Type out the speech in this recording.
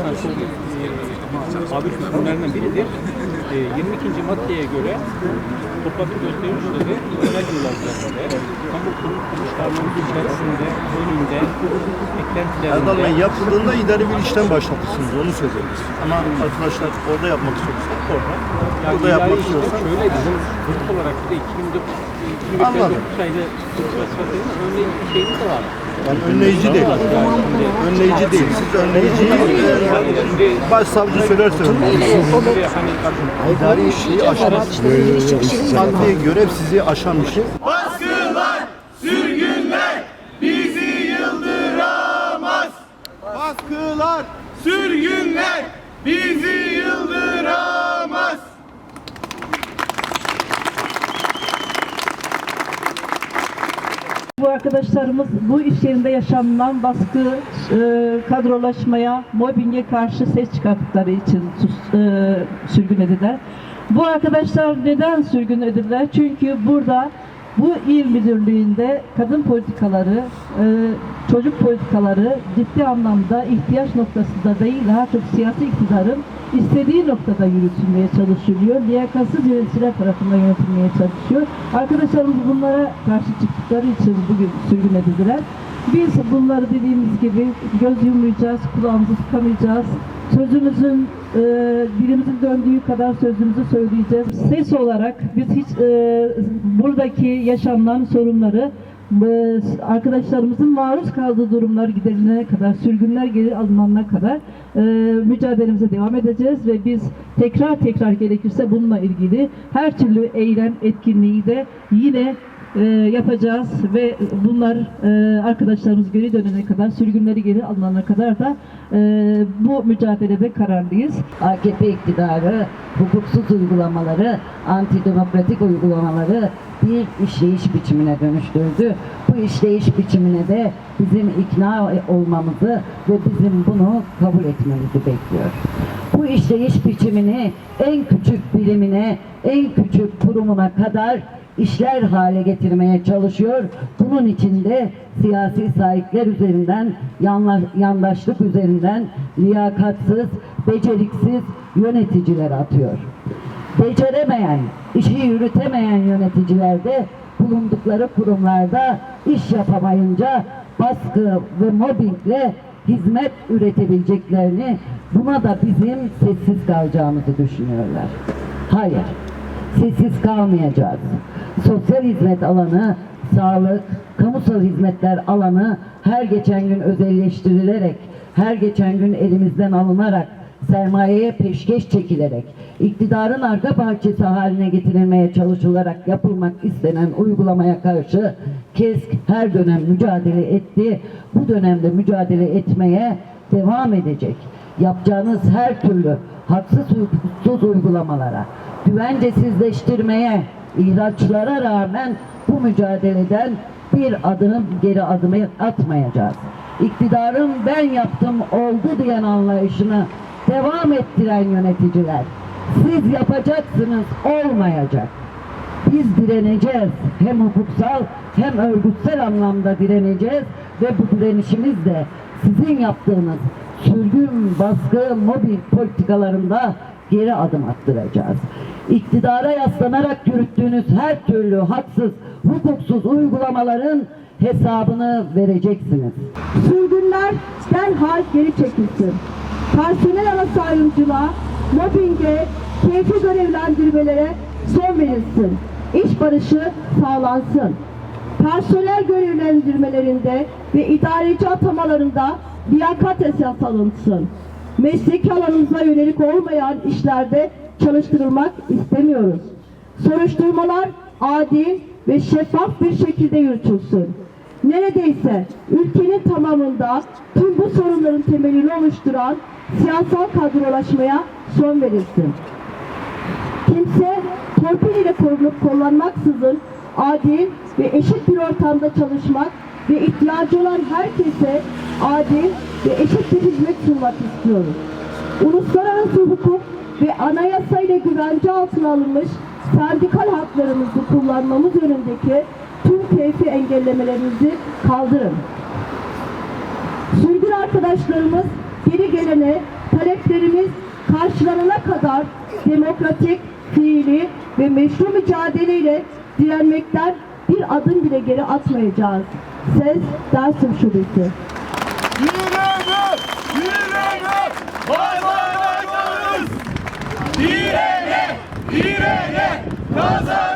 Anayasa'nın çok abi hükümlerinden biridir. E, 22. maddeye göre toplantı gösterişleri özel yıllar üzerinde kamu kurum kuruluşlarının içerisinde, önünde, eklentilerinde Erdal Bey yapıldığında idari bir işlem başlatmışsınız onu söylüyoruz. Ama arkadaşlar orada yapmak istiyorsak orada. Yani burada yapmak istiyorsak şöyle bizim hukuk olarak bir de 2009 Anladım. 2009 sayıda hukuk sıfatının örneğin bir şeyimiz de var. yani önleyici değil. Önleyici değil. Siz önleyici Yani şimdi başsavcı söylerse önleyici. İdari işi aşan, adliye görev sizi aşan bir şey. Baskılar, sürgünler bizi yıldıramaz. Baskılar, sürgünler bizi yıldıramaz. Bu arkadaşlarımız bu iş yerinde yaşanılan baskı, e, kadrolaşmaya, mobbinge karşı ses çıkarttıkları için sus- e, sürgün edildiler. Bu arkadaşlar neden sürgün edildiler? Çünkü burada bu il müdürlüğünde kadın politikaları, e, çocuk politikaları ciddi anlamda ihtiyaç noktasında değil, daha çok siyasi iktidarın istediği noktada yürütülmeye çalışılıyor. Liyakatsız yöneticiler tarafından yönetilmeye çalışıyor. Arkadaşlarımız bunlara karşı çıktıkları için bugün sürgün edildiler. Biz bunları dediğimiz gibi göz yummayacağız, kulağımızı tıkamayacağız. Sözümüzün, e, dilimizin döndüğü kadar sözümüzü söyleyeceğiz. Ses olarak biz hiç e, buradaki yaşanılan sorunları e, arkadaşlarımızın maruz kaldığı durumlar giderilene kadar, sürgünler geri alınana kadar e, mücadelemize devam edeceğiz ve biz tekrar tekrar gerekirse bununla ilgili her türlü eylem, etkinliği de yine e, yapacağız ve bunlar e, arkadaşlarımız geri dönene kadar, sürgünleri geri alınana kadar da e, bu mücadelede kararlıyız. AKP iktidarı hukuksuz uygulamaları, antidemokratik uygulamaları bir işleyiş biçimine dönüştürdü. Bu işleyiş biçimine de bizim ikna olmamızı ve bizim bunu kabul etmemizi bekliyor. Bu işleyiş biçimini en küçük birimine, en küçük kurumuna kadar işler hale getirmeye çalışıyor. Bunun için de siyasi sahipler üzerinden, yandaşlık üzerinden liyakatsız, beceriksiz yöneticiler atıyor. Beceremeyen, işi yürütemeyen yöneticiler de bulundukları kurumlarda iş yapamayınca baskı ve mobbingle hizmet üretebileceklerini buna da bizim sessiz kalacağımızı düşünüyorlar. Hayır sessiz kalmayacağız. Sosyal hizmet alanı, sağlık, kamusal hizmetler alanı her geçen gün özelleştirilerek, her geçen gün elimizden alınarak, sermayeye peşkeş çekilerek, iktidarın arka parçası haline getirilmeye çalışılarak yapılmak istenen uygulamaya karşı KESK her dönem mücadele etti. Bu dönemde mücadele etmeye devam edecek. Yapacağınız her türlü haksız hukuksuz uygulamalara, güvencesizleştirmeye, ihraçlara rağmen bu mücadeleden bir adım geri adımı atmayacağız. İktidarın ben yaptım oldu diyen anlayışını devam ettiren yöneticiler. Siz yapacaksınız olmayacak. Biz direneceğiz. Hem hukuksal hem örgütsel anlamda direneceğiz ve bu direnişimiz de sizin yaptığınız sürgün, baskı, mobbing politikalarında geri adım attıracağız. İktidara yaslanarak yürüttüğünüz her türlü haksız, hukuksuz uygulamaların hesabını vereceksiniz. Sürgünler derhal geri çekilsin. Personel arası ayrımcılığa, mobbinge, keyfi görevlendirmelere son verilsin. İş barışı sağlansın. Personel görevlendirmelerinde ve idareci atamalarında liyakat esas alınsın. Mesleki alanınıza yönelik olmayan işlerde çalıştırılmak istemiyoruz. Soruşturmalar adil ve şeffaf bir şekilde yürütülsün. Neredeyse ülkenin tamamında tüm bu sorunların temelini oluşturan siyasal kadrolaşmaya son verilsin. Kimse torpil ile korunup kullanmaksızın adil ve eşit bir ortamda çalışmak ve ihtiyacı olan herkese adil ve eşit bir hizmet sunmak istiyoruz. Uluslararası hukuk ve anayasa ile güvence altına alınmış sendikal haklarımızı kullanmamız yönündeki tüm keyfi engellemelerinizi kaldırın. Sürgün arkadaşlarımız geri gelene taleplerimiz karşılanana kadar demokratik, fiili ve meşru mücadeleyle direnmekten bir adım bile geri atmayacağız. Ses Dersim Şubesi. Yürüme! Yürüme! Vay vay vay varız! Direne! Direne! Kazanacağız!